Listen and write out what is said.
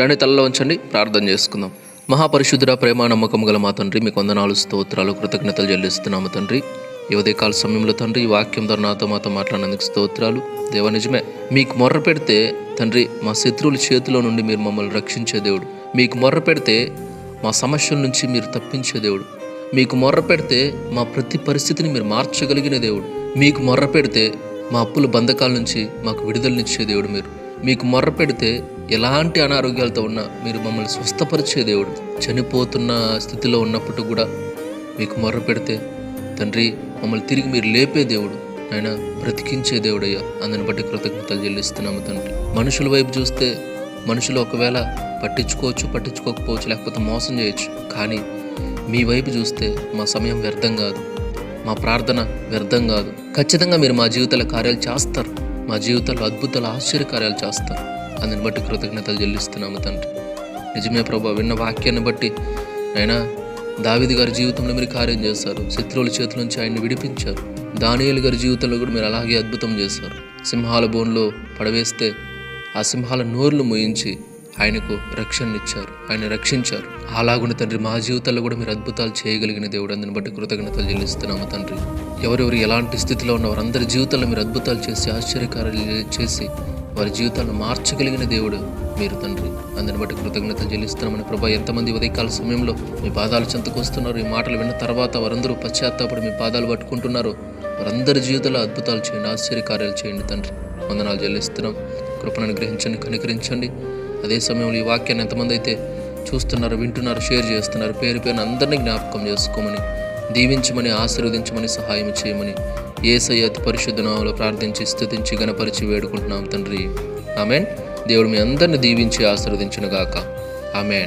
రెండు తలలో ఉంచండి ప్రార్థన చేసుకుందాం. మహాపరిశుద్ధుడ ప్రేమ నమ్మకం గల మా తండ్రి మీకు వందనాలు స్తోత్రాలు కృతజ్ఞతలు చెల్లిస్తున్నాము తండ్రి. యువదేకాల ఉదయకాల సమయంలో తండ్రి ఈ వాక్యం ద్వారా నాతో మాతో మాట్లాడినందుకు స్తోత్రాలు. దేవ నిజమే మీకు మొర్ర పెడితే తండ్రి మా శత్రువుల చేతిలో నుండి మీరు మమ్మల్ని రక్షించే దేవుడు. మీకు మొర్ర పెడితే మా సమస్యల నుంచి మీరు తప్పించే దేవుడు. మీకు మొర్ర పెడితే మా ప్రతి పరిస్థితిని మీరు మార్చగలిగిన దేవుడు. మీకు మొర్ర పెడితే మా అప్పుల బంధకాల నుంచి మాకు విడుదలనిచ్చే దేవుడు మీరు. మీకు మొర్ర పెడితే ఎలాంటి అనారోగ్యాలతో ఉన్నా మీరు మమ్మల్ని స్వస్థపరిచే దేవుడు. చనిపోతున్న స్థితిలో ఉన్నప్పుడు కూడా మీకు మొర్ర పెడితే తండ్రి మమ్మల్ని తిరిగి మీరు లేపే దేవుడు ఆయన బ్రతికించే దేవుడయ్యా. అందుని బట్టి కృతజ్ఞతలు చెల్లిస్తున్నాము తండ్రి. మనుషుల వైపు చూస్తే మనుషులు ఒకవేళ పట్టించుకోవచ్చు పట్టించుకోకపోవచ్చు లేకపోతే మోసం చేయొచ్చు. కానీ మీ వైపు చూస్తే మా సమయం వ్యర్థం కాదు. మా ప్రార్థన వ్యర్థం కాదు. ఖచ్చితంగా మీరు మా జీవితాల కార్యాలు చేస్తారు. మా జీవితాల్లో అద్భుతాలు ఆశ్చర్య కార్యాలు చేస్తారు. అందుని బట్టి కృతజ్ఞతలు చెల్లిస్తున్నాము తండ్రి. నిజమే ప్రభా విన్న వాక్యాన్ని బట్టి అయినా దావిది గారి జీవితంలో మీరు కార్యం చేస్తారు శత్రువుల చేతుల నుంచి ఆయన్ని విడిపించారు. దానియలు గారి జీవితంలో కూడా మీరు అలాగే అద్భుతం చేశారు. సింహాల బోన్లో పడవేస్తే ఆ సింహాల నోర్లు మోయించి ఆయనకు రక్షణనిచ్చారు ఆయన రక్షించారు. అలాగున్న తండ్రి మా జీవితాల్లో కూడా మీరు అద్భుతాలు చేయగలిగిన దేవుడు. అందుని బట్టి కృతజ్ఞతలు చెల్లిస్తున్నాము తండ్రి. ఎవరెవరు ఎలాంటి స్థితిలో ఉన్న వారందరి జీవితాల్లో మీరు అద్భుతాలు చేసి ఆశ్చర్యకారాలు చేసి వారి జీవితాలను మార్చగలిగిన దేవుడు మీరు తండ్రి. అందుని బట్టి కృతజ్ఞతలు చెల్లిస్తున్నామని ప్రభా ఎంతమంది ఉదయకాల సమయంలో మీ పాదాలు చెంతకు వస్తున్నారు ఈ మాటలు విన్న తర్వాత వారందరూ పశ్చాత్తాపడి మీ పాదాలు పట్టుకుంటున్నారు. వారందరి జీవితంలో అద్భుతాలు చేయండి ఆశ్చర్యకార్యాలు చేయండి తండ్రి. వందనాలు చెల్లిస్తున్నాం. కృపను అనుగ్రహించండి కనికరించండి. అదే సమయంలో ఈ వాక్యాన్ని ఎంతమంది అయితే చూస్తున్నారు వింటున్నారు షేర్ చేస్తున్నారు పేరు పేరున అందరినీ జ్ఞాపకం చేసుకోమని దీవించమని ఆశీర్వదించమని సహాయం చేయమని ఏసయ్య అతి పరిశుద్ధ నామంలో ప్రార్థించి స్థుతించి గణపరిచి వేడుకుంటున్నాం తండ్రి. ఆమెన్. దేవుడు మీ అందరిని దీవించి ఆశీర్వదించునుగాక. ఆమెన్.